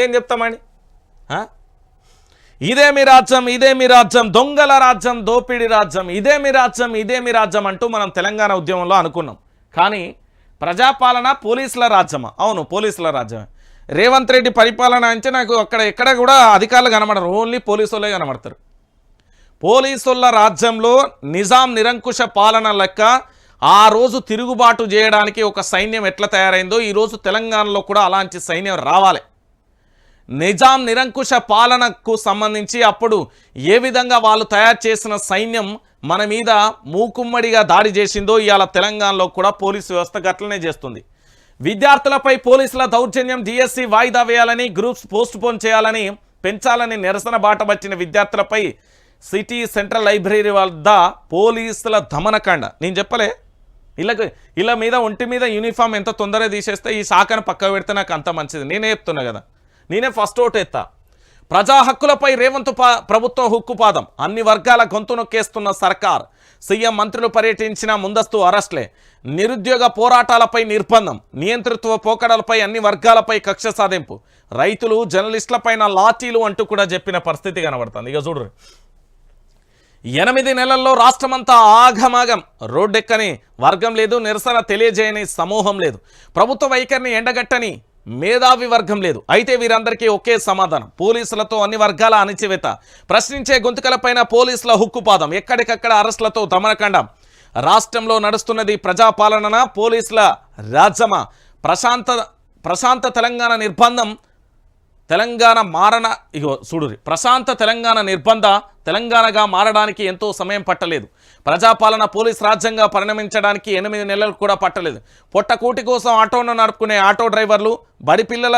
ఇంకేం చెప్తామండి ఆ? ఇదే మీ రాజ్యం ఇదే మీ రాజ్యం దొంగల రాజ్యం దోపిడి రాజ్యం ఇదే మీ రాజ్యం ఇదే మీ రాజ్యం అంటూ మనం తెలంగాణ ఉద్యమంలో అనుకున్నాం. కానీ ప్రజాపాలన పోలీసుల రాజ్యమా? అవును పోలీసుల రాజ్యమే. రేవంత్ రెడ్డి పరిపాలన అంటే నాకు అక్కడ ఎక్కడ కూడా అధికారులు కనబడరు. ఓన్లీ పోలీసులే కనబడతారు. పోలీసుల రాజ్యంలో నిజాం నిరంకుశ పాలన లెక్క ఆ రోజు తిరుగుబాటు చేయడానికి ఒక సైన్యం ఎట్లా తయారైందో ఈరోజు తెలంగాణలో కూడా అలాంటి సైన్యం రావాలి. నిజాం నిరంకుశ పాలనకు సంబంధించి అప్పుడు ఏ విధంగా వాళ్ళు తయారు చేసిన సైన్యం మన మీద మూకుమ్మడిగా దాడి చేసిందో ఇవాళ తెలంగాణలో కూడా పోలీసు వ్యవస్థ గట్లనే చేస్తుంది. విద్యార్థులపై పోలీసుల దౌర్జన్యం డిఎస్సి వాయిదా వేయాలని గ్రూప్స్ పోస్ట్ పోన్ చేయాలని పెంచాలని నిరసన బాట పట్టిన విద్యార్థులపై సిటీ సెంట్రల్ లైబ్రరీ వద్ద పోలీసుల దమనకాండ. నేను చెప్పలే? వీళ్ళకి వీళ్ళ మీద ఒంటి మీద యూనిఫామ్ ఎంత తొందరగా తీసేస్తే ఈ శాఖను పక్క పెడితే నాకు అంత మంచిది. నేనే చెప్తున్నా కదా. నేనే ఫస్ట్ ఓట్ ఎత్తా. ప్రజా హక్కులపై రేవంత్ పా ప్రభుత్వం హుక్కుపాదం. అన్ని వర్గాల గొంతు నొక్కేస్తున్న సర్కార్ సీఎం మంత్రులు పర్యటించిన ముందస్తు అరెస్ట్లే. నిరుద్యోగ పోరాటాలపై నిర్బంధం నియంతృత్వ పోకడలపై అన్ని వర్గాలపై కక్ష సాధింపు. రైతులు జర్నలిస్టులపైన లాఠీలు అంటూ కూడా చెప్పిన పరిస్థితి కనబడుతుంది. ఇక చూడరు ఎనిమిది నెలల్లో రాష్ట్రమంతా ఆగమాగం. రోడ్డెక్కని వర్గం లేదు నిరసన తెలియజేయని సమూహం లేదు. ప్రభుత్వ వైఖరిని ఎండగట్టని మేధావి వర్గం లేదు. అయితే వీరందరికీ ఒకే సమాధానం. పోలీసులతో అన్ని వర్గాల అణిచివేత. ప్రశ్నించే గొంతుకలపైన పోలీసుల హుక్కుపాదం. ఎక్కడికక్కడ అరెస్టులతో దమనకండం రాష్ట్రంలో నడుస్తున్నది ప్రజాపాలన పోలీసుల రాజ్యమా? ప్రశాంత ప్రశాంత తెలంగాణ నిర్బంధం తెలంగాణ మారణ ఇగో చూడురి ప్రశాంత తెలంగాణ నిర్బంధ తెలంగాణగా మారడానికి ఎంతో సమయం పట్టలేదు. ప్రజాపాలన పోలీస్ రాజ్యంగా పరిణమించడానికి ఎనిమిది నెలలు కూడా పట్టలేదు. పొట్టకూటి కోసం ఆటోను నడుపుకునే ఆటో డ్రైవర్లు బడి పిల్లల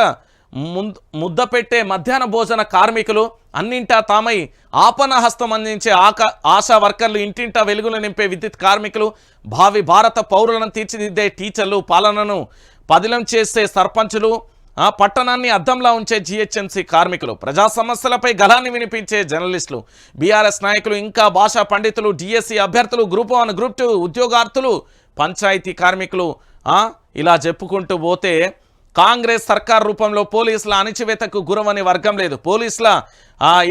ముద్ద పెట్టే మధ్యాహ్న భోజన కార్మికులు అన్నింటా తామై ఆపన హస్తం అందించే ఆక ఆశా వర్కర్లు ఇంటింటా వెలుగులు నింపే విద్యుత్ కార్మికులు భావి భారత పౌరులను తీర్చిదిద్దే టీచర్లు పాలనను పదిలం చేసే సర్పంచులు ఆ పట్టణాన్ని అద్దంలా ఉంచే జిహెచ్ఎంసీ కార్మికులు ప్రజా సమస్యలపై గలాన్ని వినిపించే జర్నలిస్టులు బీఆర్ఎస్ నాయకులు ఇంకా భాషా పండితులు డిఎస్సి అభ్యర్థులు గ్రూప్ వన్ గ్రూప్ టూ ఉద్యోగార్థులు పంచాయతీ కార్మికులు ఇలా చెప్పుకుంటూ పోతే కాంగ్రెస్ సర్కార్ రూపంలో పోలీసుల అణిచివేతకు గురవని వర్గం లేదు. పోలీసుల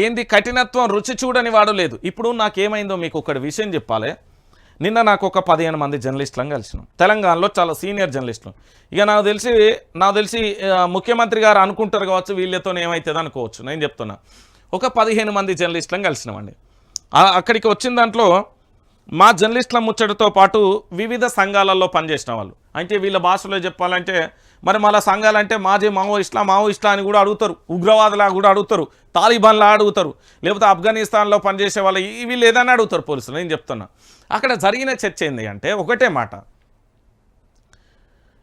ఏంది కఠినత్వం రుచి చూడని వాడు లేదు. ఇప్పుడు నాకేమైందో మీకు ఒకటి విషయం చెప్పాలి. నిన్న నాకు ఒక పదిహేను మంది జర్నలిస్టులను కలిసినాం. తెలంగాణలో చాలా సీనియర్ జర్నలిస్టులు. ఇక నాకు తెలిసి నాకు తెలిసి ముఖ్యమంత్రి గారు అనుకుంటారు కావచ్చు వీళ్ళతో ఏమవుతుంది అనుకోవచ్చు నేను చెప్తున్నా. ఒక పదిహేను మంది జర్నలిస్టులను కలిసినామండి. అక్కడికి వచ్చిన దాంట్లో మా జర్నలిస్టుల ముచ్చటతో పాటు వివిధ సంఘాలలో పనిచేసిన వాళ్ళు. అంటే వీళ్ళ భాషలో చెప్పాలంటే మరి మళ్ళీ సంఘాలంటే మాజీ మావోయిస్టులా మావోయిస్టులా అని కూడా అడుగుతారు. ఉగ్రవాదులా కూడా అడుగుతారు. తాలిబాన్లా అడుగుతారు. లేకపోతే ఆఫ్ఘనిస్తాన్లో పనిచేసే వాళ్ళు ఇవి లేదని అడుగుతారు పోలీసులు నేను చెప్తున్నా. అక్కడ జరిగిన చర్చ ఏంది అంటే ఒకటే మాట.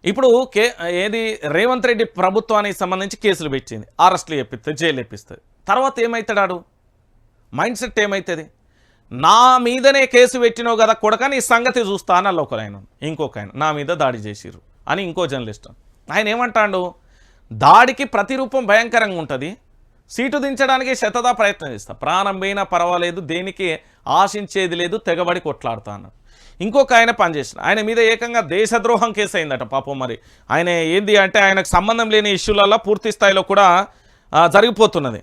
ఇప్పుడు కే ఏది రేవంత్ రెడ్డి ప్రభుత్వానికి సంబంధించి కేసులు పెట్టింది. అరెస్టులు చెప్పిస్తుంది జైలు ఎప్పిస్తుంది తర్వాత ఏమవుతాడు మైండ్ సెట్ ఏమవుతుంది నా మీదనే కేసు పెట్టినావు కదా కొడక నీ సంగతి చూస్తా అన్న ఒక ఆయన ఇంకొక ఆయన నా మీద దాడి చేసిర్రు అని ఇంకో జర్నలిస్ట్ ఆయన ఏమంటాడు దాడికి ప్రతిరూపం భయంకరంగా ఉంటుంది. సీటు దించడానికి శతదా ప్రయత్నం చేస్తా. ప్రాణం పోయినా పర్వాలేదు దేనికి ఆశించేది లేదు తెగబడి కొట్లాడుతా అన్నాడు. ఇంకొక ఆయన పనిచేసిన. ఆయన మీద ఏకంగా దేశద్రోహం కేసు అయిందట పాపం మరి. ఆయన ఏంది అంటే ఆయనకు సంబంధం లేని ఇష్యూలలో పూర్తి స్థాయిలో కూడా జరిగిపోతున్నది.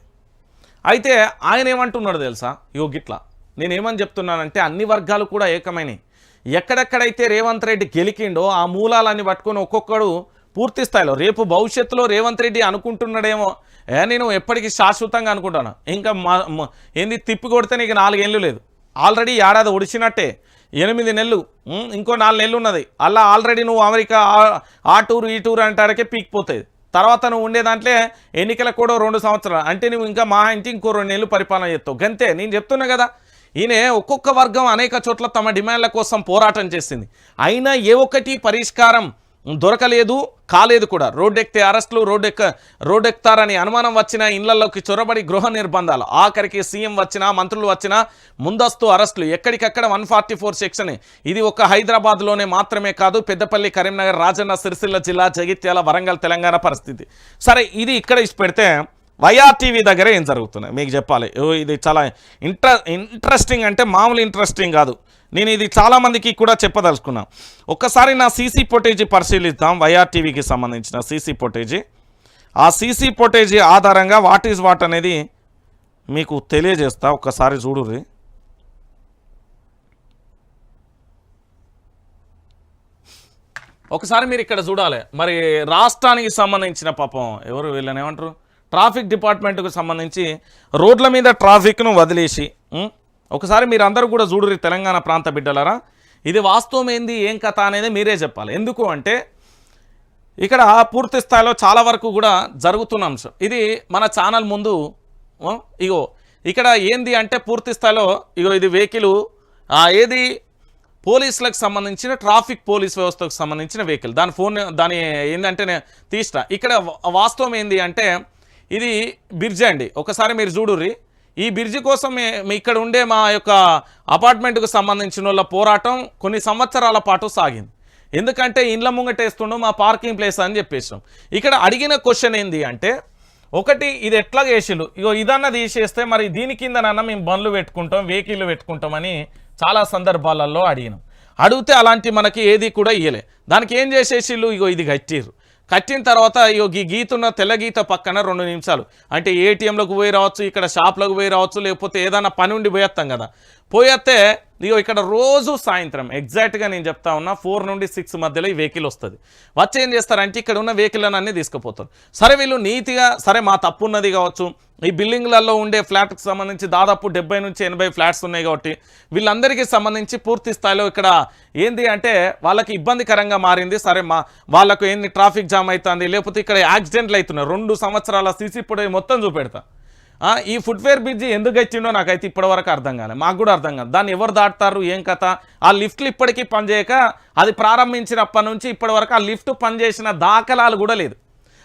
అయితే ఆయన ఏమంటున్నాడు తెలుసా యోగిట్లా నేనేమని చెప్తున్నానంటే అన్ని వర్గాలు కూడా ఏకమైనవి ఎక్కడెక్కడైతే రేవంత్ రెడ్డి గెలికిండో ఆ మూలాలన్నీ పట్టుకొని ఒక్కొక్కడు పూర్తి స్థాయిలో. రేపు భవిష్యత్తులో రేవంత్ రెడ్డి అనుకుంటున్నాడేమో. ఏ నేను ఎప్పటికీ శాశ్వతంగా అనుకుంటాను. ఇంకా మా ఏంది తిప్పి కొడితే నీకు నాలుగేళ్ళు లేదు. ఆల్రెడీ ఏడాది ఒడిచినట్టే. ఎనిమిది నెలలు ఇంకో నాలుగు నెలలు ఉన్నది. అలా ఆల్రెడీ నువ్వు అమెరికా ఆ- ఆ టూర్ ఈ టూర్ అంటారకే పీక్పోతుంది తర్వాత నువ్వు ఉండే దాంట్లో ఎన్నికలకు కూడా రెండు సంవత్సరాలు. అంటే నువ్వు ఇంకా మా ఇంటి ఇంకో రెండు నెలలు పరిపాలన చేస్తావు. గంతే. నేను చెప్తున్నా కదా. ఈయన ఒక్కొక్క వర్గం అనేక చోట్ల తమ డిమాండ్ల కోసం పోరాటం చేసింది. అయినా ఏ ఒక్కటి పరిష్కారం దొరకలేదు కాలేదు కూడా. రోడ్డు ఎక్కితే అరెస్టులు రోడ్డు ఎక్క రోడ్డు అనుమానం వచ్చిన ఇళ్ళలోకి చొరబడి గృహ నిర్బంధాలు. ఆఖరికి సీఎం వచ్చినా మంత్రులు వచ్చినా ముందస్తు అరెస్టులు. ఎక్కడికక్కడ వన్ ఫార్టీ ఫోర్ సెక్షన్. ఇది ఒక హైదరాబాద్లోనే మాత్రమే కాదు పెద్దపల్లి కరీంనగర్ రాజన్న సిరిసిల్ల జిల్లా జగిత్యాల వరంగల్ తెలంగాణ పరిస్థితి. సరే ఇది ఇక్కడ ఇచ్చి పెడితే వైఆర్టీవీ దగ్గర ఏం జరుగుతున్నాయి? మీకు చెప్పాలి. ఓ, ఇది చాలా ఇంట్ర ఇంట్రెస్టింగ్ అంటే మామూలు ఇంట్రెస్టింగ్ కాదు. నేను ఇది చాలామందికి కూడా చెప్పదలుచుకున్నా. ఒక్కసారి నా సీసీ ఫుటేజీ పరిశీలిద్దాం వైఆర్టీవీకి సంబంధించిన సీసీ ఫుటేజీ. ఆ సీసీ ఫుటేజ్ ఆధారంగా వాట్ ఈజ్ వాట్ అనేది మీకు తెలియజేస్తా. ఒక్కసారి చూడుర్రి. ఒకసారి మీరు ఇక్కడ చూడాలి. మరి రాష్ట్రానికి సంబంధించిన పాపం ఎవరు వీళ్ళని ఏమంటారు? ట్రాఫిక్ డిపార్ట్మెంట్కు సంబంధించి రోడ్ల మీద ట్రాఫిక్ను వదిలేసి ఒకసారి మీరు అందరూ కూడా చూడుర్రి తెలంగాణ ప్రాంత బిడ్డలరా. ఇది వాస్తవం ఏంది ఏం కథ అనేది మీరే చెప్పాలి. ఎందుకు అంటే ఇక్కడ పూర్తి స్థాయిలో చాలా వరకు కూడా జరుగుతున్న అంశం. ఇది మన ఛానల్ ముందు ఇగో ఇక్కడ ఏంది అంటే పూర్తి స్థాయిలో ఇగో ఇది వెహికల్ ఏది పోలీసులకు సంబంధించిన ట్రాఫిక్ పోలీస్ వ్యవస్థకు సంబంధించిన వెహికల్. దాని ఫోన్ దాని ఏంటంటే నేను తీసిన ఇక్కడ వాస్తవం ఏంది అంటే ఇది బిర్జా అండి. ఒకసారి మీరు చూడుర్రి. ఈ బిర్జి కోసం ఇక్కడ ఉండే మా యొక్క అపార్ట్మెంట్కు సంబంధించిన వాళ్ళ పోరాటం కొన్ని సంవత్సరాల పాటు సాగింది. ఎందుకంటే ఇండ్ల ముంగటేస్తుండో మా పార్కింగ్ ప్లేస్ అని చెప్పేసాం ఇక్కడ అడిగిన క్వశ్చన్ ఏంది అంటే ఒకటి ఇది ఎట్లా చేసిళ్ళు? ఇగో ఇదన్నా తీసేస్తే మరి దీని కిందనన్నా మేము బండ్లు పెట్టుకుంటాం వెహికల్ పెట్టుకుంటామని చాలా సందర్భాలలో అడిగినాం. అడిగితే అలాంటి మనకి ఏది కూడా ఇయ్యలే. దానికి ఏం చేసేసిళ్ళు? ఇగో ఇది కట్టిర్రు. కట్టిన తర్వాత ఇగో ఈ గీతున్న తెల్ల గీత పక్కన రెండు నిమిషాలు. అంటే ఏటీఎంలకు పోయి రావచ్చు ఇక్కడ షాప్లకు పోయి రావచ్చు లేకపోతే ఏదైనా పని ఉండి పోయేస్తాం కదా. పోయేస్తే ఇగో ఇక్కడ రోజు సాయంత్రం ఎగ్జాక్ట్గా నేను చెప్తా ఉన్నా ఫోర్ నుండి సిక్స్ మధ్యలో ఈ వెహికల్ వస్తుంది. వచ్చి ఏం చేస్తారంటే ఇక్కడ ఉన్న వెహికల్ అన్నీ తీసుకుపోతారు. సరే వీళ్ళు నీతిగా సరే మా తప్పు ఉన్నది కావచ్చు ఈ బిల్డింగ్లలో ఉండే ఫ్లాట్కి సంబంధించి దాదాపు డెబ్బై నుంచి ఎనభై ఫ్లాట్స్ ఉన్నాయి కాబట్టి వీళ్ళందరికీ సంబంధించి పూర్తి స్థాయిలో ఇక్కడ ఏంది అంటే వాళ్ళకి ఇబ్బందికరంగా మారింది. సరే మా వాళ్ళకు ఏంది ట్రాఫిక్ జామ్ అవుతుంది లేకపోతే ఇక్కడ యాక్సిడెంట్లు అవుతున్నాయి. రెండు సంవత్సరాల సీసీ ఫుటేజ్ మొత్తం చూపెడతా. ఈ ఫుట్వేర్ బ్రిడ్జి ఎందుకు ఇచ్చిండో నాకైతే ఇప్పటివరకు అర్థం కాలేదు మాకు కూడా అర్థం కాదు దాన్ని ఎవరు దాటుతారు? ఏం కథ? ఆ లిఫ్ట్లు ఇప్పటికీ పనిచేయక అది ప్రారంభించినప్పటి నుంచి ఇప్పటివరకు ఆ లిఫ్ట్ పనిచేసిన దాఖలాలు కూడా లేదు.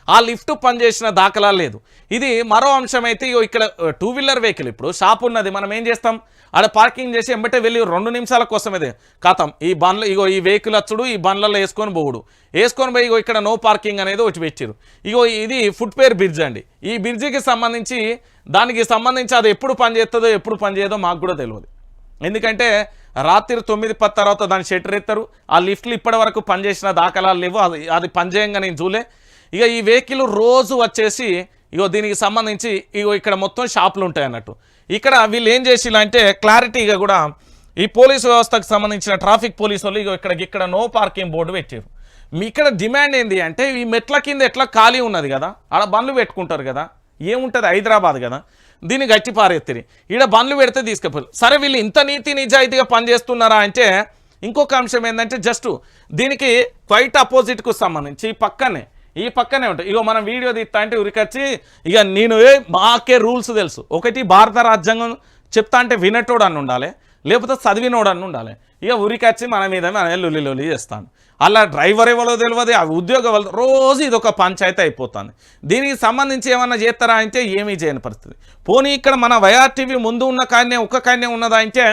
ఆ లిఫ్ట్ పనిచేసిన దాఖలా లేదు. ఇది మరో అంశం అయితే ఇగో ఇక్కడ టూ వీలర్ వెహికల్ ఇప్పుడు షాప్ ఉన్నది మనం ఏం చేస్తాం? ఆడ పార్కింగ్ చేసి ఎంబటే వెళ్ళి రెండు నిమిషాల కోసం కథం ఈ బండ్లు ఇగో ఈ వెహికల్ వచ్చుడు ఈ బండ్లలో వేసుకొని పోవుడు. వేసుకొని పోయి ఇగో ఇక్కడ నో పార్కింగ్ అనేది ఒకటి పెట్టారు. ఇగో ఇది ఫుట్వేర్ బ్రిడ్జ్ అండి. ఈ బ్రిడ్జికి సంబంధించి దానికి సంబంధించి అది ఎప్పుడు పనిచేస్తుందో ఎప్పుడు పనిచేయదో మాకు కూడా తెలియదు ఎందుకంటే రాత్రి తొమ్మిది పది తర్వాత దాన్ని షెటర్ ఎత్తారు. ఆ లిఫ్ట్లు ఇప్పటి వరకు పనిచేసిన దాఖలాలు లేవు. అది అది పనిచేయంగా నేను చూలే ఇక ఈ వెహికల్ రోజు వచ్చేసి ఇగో దీనికి సంబంధించి ఇగో ఇక్కడ మొత్తం షాపులు ఉంటాయి అన్నట్టు. ఇక్కడ వీళ్ళు ఏం చేసిల్లంటే క్లారిటీగా కూడా ఈ పోలీసు వ్యవస్థకు సంబంధించిన ట్రాఫిక్ పోలీసు వాళ్ళు ఇగో ఇక్కడ ఇక్కడ నో పార్కింగ్ బోర్డు పెట్టారు. మీ ఇక్కడ డిమాండ్ ఏంది అంటే ఈ మెట్ల కింద ఎట్లా ఖాళీ ఉన్నది కదా ఆడ బండ్లు పెట్టుకుంటారు కదా ఏముంటుంది హైదరాబాద్ కదా దీన్ని గట్టి పారెత్తిరి. ఈడ బండ్లు పెడితే తీసుకెళ్ళి సరే వీళ్ళు ఇంత నీతి నిజాయితీగా పనిచేస్తున్నారా అంటే ఇంకొక అంశం ఏంటంటే జస్ట్ దీనికి క్వైట్ అపోజిట్కు సంబంధించి ఈ పక్కనే ఈ పక్కనే ఉంటాయి ఇగో మనం వీడియో తీస్తా అంటే ఉరికొచ్చి ఇక నేను మాకే రూల్స్ తెలుసు. ఒకటి భారత రాజ్యాంగం చెప్తా అంటే వినటోడు అని ఉండాలి లేకపోతే చదివినోడు అని ఉండాలి. ఇక ఉరికొచ్చి మన మీద మన లొల్లి లొల్లి చేస్తాను. అలా డ్రైవర్ ఎవరో తెలియదు ఆ ఉద్యోగం రోజు ఇది ఒక పంచాయతీ అయిపోతుంది. దీనికి సంబంధించి ఏమన్నా చేస్తారా అంటే ఏమీ చేయని పరిస్థితి. పోనీ ఇక్కడ మన వైఆర్టీవీ ముందు ఉన్న కాయనే ఒక్క కాయనే ఉన్నదా అంటే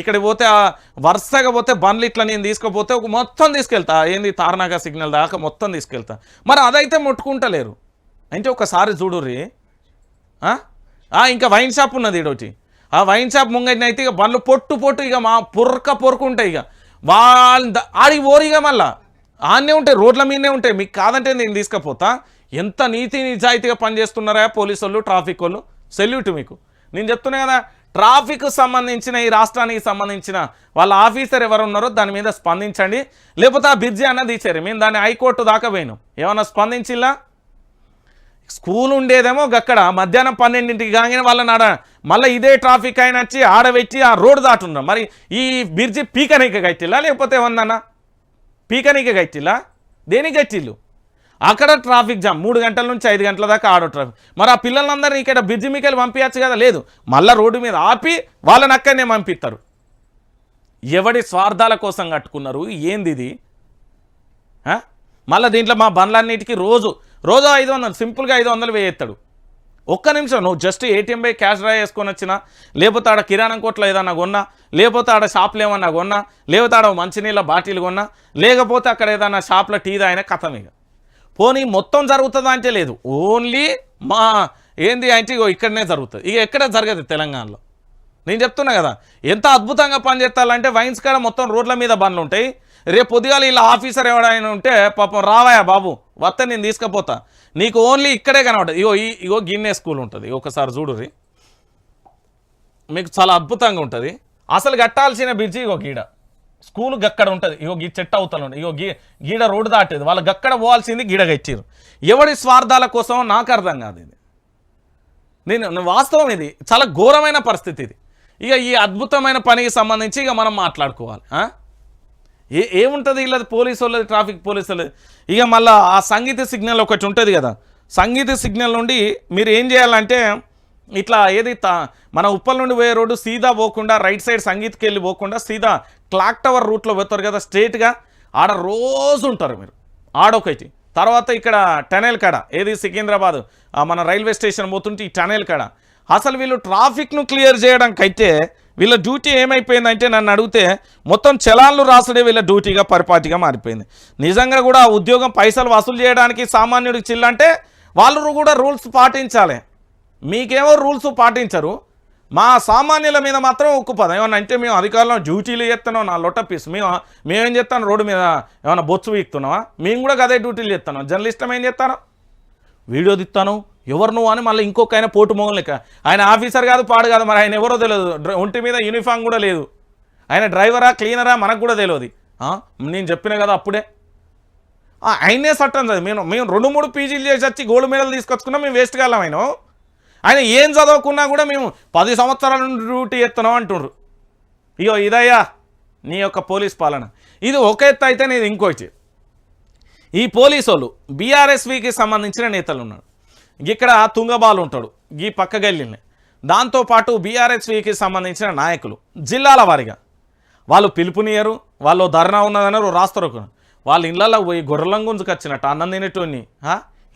ఇక్కడ పోతే ఆ వరుసగా పోతే బండ్లు ఇట్లా నేను తీసుకుపోతే ఒక మొత్తం తీసుకెళ్తా. ఏంది తారనాగా సిగ్నల్ దాకా మొత్తం తీసుకెళ్తా. మరి అదైతే ముట్టుకుంటలేరు. అంటే ఒకసారి చూడుర్రి. ఇంకా వైన్ షాప్ ఉన్నది ఈడొకటి ఆ వైన్ షాప్ ముంగైన అయితే ఇక బండ్లు పొట్టు పొట్టు ఇక మా పొరక పొరకు ఉంటాయి ఇక. వాళ్ళ ఆడి ఆడికి పోరు ఇక మళ్ళా. ఆడనే ఉంటాయి రోడ్ల మీదనే ఉంటాయి. మీకు కాదంటే నేను తీసుకుపోతా. ఎంత నీతి నిజాయితీగా పనిచేస్తున్నారా పోలీసు వాళ్ళు ట్రాఫిక్ వాళ్ళు? సెల్యూట్ మీకు. నేను చెప్తున్నా కదా ట్రాఫిక్ సంబంధించిన ఈ రాష్ట్రానికి సంబంధించిన వాళ్ళ ఆఫీసర్ ఎవరు ఉన్నారో దాని మీద స్పందించండి. లేకపోతే ఆ బిర్జీ అన్నది ఇచ్చారు మేము దాన్ని హైకోర్టు దాకా పోయినాం. ఏమన్నా స్పందించిల్లా? స్కూల్ ఉండేదేమో గక్కడ. మధ్యాహ్నం పన్నెండింటికి కాగానే వాళ్ళని ఆడ మళ్ళీ ఇదే ట్రాఫిక్ అయిన వచ్చి ఆడబెట్టి ఆ రోడ్డు దాటున్నారు మరి ఈ బిర్జి పీకనీక గట్టిల్లా లేకపోతే ఏమన్నా పీకనీక గట్టిల్లా దేనికి గట్టిల్లు అక్కడ ట్రాఫిక్ జామ్. మూడు గంటల నుంచి ఐదు గంటల దాకా ఆడో ట్రాఫిక్. మరి ఆ పిల్లలందరినీ ఇక్కడ బిర్జి మీకెళ్ళి పంపించచ్చు కదా? లేదు. మళ్ళీ రోడ్డు మీద ఆపి వాళ్ళని అక్కడనే పంపిస్తారు. ఎవడి స్వార్థాల కోసం కట్టుకున్నారు? ఏంది ఇది? మళ్ళీ దీంట్లో మా బండ్లన్నిటికీ రోజు రోజు ఐదు వందలు సింపుల్గా ఐదు వందలు వేయేస్తాడు. ఒక్క నిమిషం నువ్వు జస్ట్ ఏటీఎం పై క్యాష్ డ్రా చేసుకొని వచ్చినా లేకపోతే ఆడ కిరాణం కొట్లో ఏదన్నా కొన్నా లేకపోతే ఆడ షాప్లో ఏమన్నా కొన్నా లేకపోతే ఆడ మంచినీళ్ళ బాటిల్ కొన్నా లేకపోతే అక్కడ ఏదన్నా షాప్లో టీ తాగినా కథం ఇక. పోనీ మొత్తం జరుగుతుందా అంటే లేదు. ఓన్లీ మా ఏంది అంటే ఇగో ఇక్కడనే జరుగుతుంది. ఇక ఎక్కడ జరగదు తెలంగాణలో. నేను చెప్తున్నా కదా ఎంత అద్భుతంగా పనిచేస్తాలంటే వైన్స్ కాడ మొత్తం రోడ్ల మీద బండ్లు ఉంటాయి. రేపు పొద్దుగాల ఇలా ఆఫీసర్ ఎవడైనా ఉంటే పాపం రావాయా బాబు వస్తే నేను తీసుకుపోతా. నీకు ఓన్లీ ఇక్కడే కనబడదు. ఇగో ఇగో గిన్నె స్కూల్ ఉంటుంది. ఒకసారి చూడుర్రి. మీకు చాలా అద్భుతంగా ఉంటుంది. అసలు కట్టాల్సిన బ్రిడ్జి ఇగో గీడ. స్కూల్ గక్కడ ఉంటుంది. ఇగో గీ చెట్టు అవతల ఉంటుంది ఇగో గీ గీడ రోడ్డు దాటేది. వాళ్ళు గక్కడ పోవాల్సింది గీడగా ఇచ్చారు ఎవడి స్వార్థాల కోసం నాకు అర్థం కాదు ఇది. నేను వాస్తవం ఇది. చాలా ఘోరమైన పరిస్థితి ఇది. ఇక ఈ అద్భుతమైన పనికి సంబంధించి ఇక మనం మాట్లాడుకోవాలి ఏ ఏముంటుంది ఇలా పోలీసు వాళ్ళది ట్రాఫిక్ పోలీసు వాళ్ళది? ఇక మళ్ళీ ఆ సంగీత సిగ్నల్ ఒకటి ఉంటుంది కదా. సంగీత సిగ్నల్ నుండి మీరు ఏం చేయాలంటే ఇట్లా ఏది తా- మన ఉప్పల్ నుండి పోయే రోడ్డు సీదా పోకుండా రైట్ సైడ్ సంగీత్కి వెళ్ళి పోకుండా సీదా క్లాక్ టవర్ రూట్లో పోతారు కదా స్ట్రేట్గా ఆడ రోజు ఉంటారు మీరు. ఆడొకటి. తర్వాత ఇక్కడ టనెల్ కాడ ఏది సికింద్రాబాద్ మన రైల్వే స్టేషన్ పోతుంటే ఈ టనెల్ కాడ. అసలు వీళ్ళు ట్రాఫిక్ను క్లియర్ చేయడానికైతే వీళ్ళ డ్యూటీ ఏమైపోయిందంటే నన్ను అడిగితే మొత్తం చలాన్లు రాసుడే వీళ్ళ డ్యూటీగా పరిపాటిగా మారిపోయింది. నిజంగా కూడా ఉద్యోగం పైసలు వసూలు చేయడానికి సామాన్యుడికి చిల్లంటే వాళ్ళు కూడా రూల్స్ పాటించాలి. మీకేమో రూల్స్ పాటించరు. మా సామాన్యుల మీద మాత్రం ఉక్కుపదం ఏమన్నా అంటే మేము అధికారంలో డ్యూటీలు చేస్తున్నాం నా లొట్ట పీస్ మేము మేమేం చేస్తాను రోడ్డు మీద ఏమైనా బొచ్చు వీక్తున్నావా? మేము కూడా అదే డ్యూటీలు చేస్తున్నాం జర్నలిస్టం ఏం చేస్తాను? వీడియో దిస్తాను ఎవరు నువ్వు అని మళ్ళీ ఇంకొక ఆయన పోటు మొగం లెక్క. ఆయన ఆఫీసర్ కాదు పాడు కాదు మరి ఆయన ఎవరో తెలియదు. డ్ర- ఒంటి మీద యూనిఫామ్ కూడా లేదు. ఆయన డ్రైవరా క్లీనరా మనకు కూడా తెలియదు. నేను చెప్పిన కదా అప్పుడే. ఆయనే సట్టం చదివి. మేము మేము రెండు మూడు పీజీలు చేసి వచ్చి గోల్డ్ మెడల్ తీసుకొచ్చుకున్నా మేము వేస్ట్ కాలం ఆయన ఆయన ఏం చదవకున్నా కూడా మేము పది సంవత్సరాల నుండి డ్యూటీ ఎత్తున్నాం అంటుండ్రు. ఇయో ఇదయ్యా నీ యొక్క పోలీస్ పాలన. ఇది ఒక ఎత్తు అయితే నేను ఇంకోటి ఈ పోలీసు వాళ్ళు బీఆర్ఎస్వికి సంబంధించిన నేతలు ఉన్నారు. ఇక్కడ తుంగబాలు ఉంటాడు ఈ పక్క గల్లిని దాంతోపాటు బీఆర్ఎస్వికి సంబంధించిన నాయకులు జిల్లాల వారిగా. వాళ్ళు పిలుపునియరు వాళ్ళు ధర్నా ఉన్నదన్నారు రాస్తారు వాళ్ళ ఇళ్ళల్లో పోయి గొర్రెలం గుంజుకొచ్చినట్టు అన్నం తినేటోని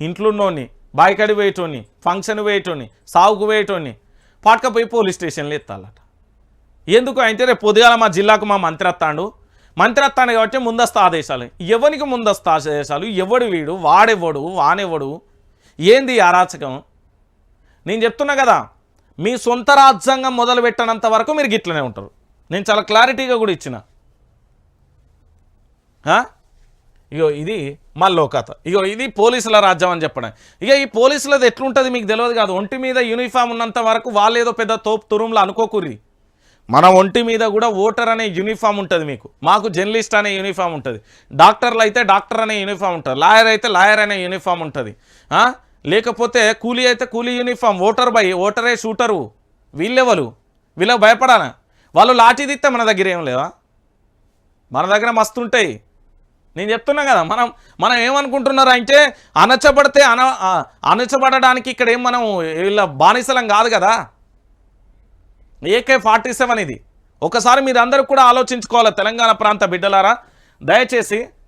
ఇంట్లో ఉన్నోని బాయికడి పోయేటోని ఫంక్షన్ పోయేటోని సాగుకు పోయేటోని పాటకపోయి పోలీస్ స్టేషన్లో ఎత్తాలట. ఎందుకు అయితే రేపు పొద్దుగాల మా జిల్లాకు మా మంత్రి వస్తాడు. మంత్రి వస్తాడు కాబట్టి ముందస్తు ఆదేశాలు. ఎవరికి ముందస్తు ఆదేశాలు? ఎవడు వీడు? వాడెవడు? వానెవడు? ఏంది అరాచకం? నేను చెప్తున్నా కదా మీ సొంత రాజ్యాంగం మొదలు పెట్టనంత వరకు మీరు గిట్లనే ఉంటారు. నేను చాలా క్లారిటీగా కూడా ఇచ్చిన. ఇగో ఇది మళ్ళీ కథ ఇగో ఇది పోలీసుల రాజ్యం అని చెప్పడం. ఇక ఈ పోలీసులది ఎట్లుంటుంది మీకు తెలియదు కాదు. ఒంటి మీద యూనిఫామ్ ఉన్నంత వరకు వాళ్ళు ఏదో పెద్ద తోపు తురుములు అనుకోకుర్రి. మన ఒంటి మీద కూడా ఓటర్ అనే యూనిఫామ్ ఉంటుంది మీకు. మాకు జర్నలిస్ట్ అనే యూనిఫామ్ ఉంటుంది. డాక్టర్లు అయితే డాక్టర్ అనే యూనిఫామ్ ఉంటుంది లాయర్ అయితే లాయర్ అనే యూనిఫామ్ ఉంటుంది. లేకపోతే కూలీ అయితే కూలీ యూనిఫామ్. ఓటర్ బై ఓటరే షూటరు. వీళ్ళెవరు? వీళ్ళకి భయపడాలా? వాళ్ళు లాఠీ తీస్తే మన దగ్గర ఏం లేవా? మన దగ్గర మస్తు ఉంటాయి. నేను చెప్తున్నా కదా మనం మనం ఏమనుకుంటున్నారు అంటే అనచబడితే అన అనచబడడానికి ఇక్కడ ఏం మనం వీళ్ళ బానిసలం కాదు కదా. ఏకే ఫార్టీ సెవెన్ ఇది. ఒకసారి మీరు అందరూ కూడా ఆలోచించుకోవాలి తెలంగాణ ప్రాంత బిడ్డలారా. దయచేసి